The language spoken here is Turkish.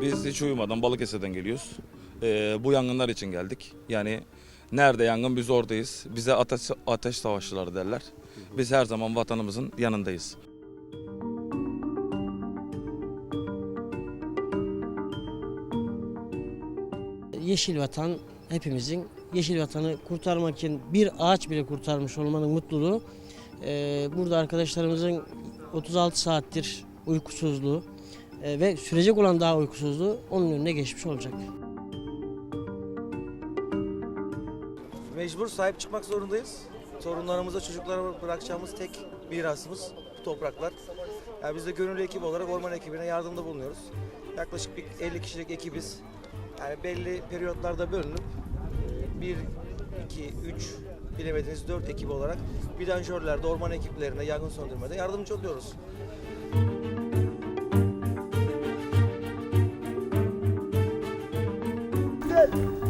Biz hiç uyumadan Balıkesir'den geliyoruz. Ee, bu yangınlar için geldik. Yani nerede yangın biz oradayız. Bize ateş, ateş savaşçıları derler. Biz her zaman vatanımızın yanındayız. Yeşil vatan hepimizin. Yeşil vatanı kurtarmak için bir ağaç bile kurtarmış olmanın mutluluğu. Ee, burada arkadaşlarımızın 36 saattir uykusuzluğu e, ve sürecek olan daha uykusuzluğu onun önüne geçmiş olacak. Mecbur sahip çıkmak zorundayız. Sorunlarımıza çocuklara bırakacağımız tek mirasımız bu topraklar. Yani biz de gönüllü ekip olarak orman ekibine yardımda bulunuyoruz. Yaklaşık bir 50 kişilik ekibiz. Yani belli periyotlarda bölünüp 1, 2, 3 bilemediniz 4 ekip olarak vidanjörlerde, orman ekiplerine, yangın söndürmede yardımcı oluyoruz. it.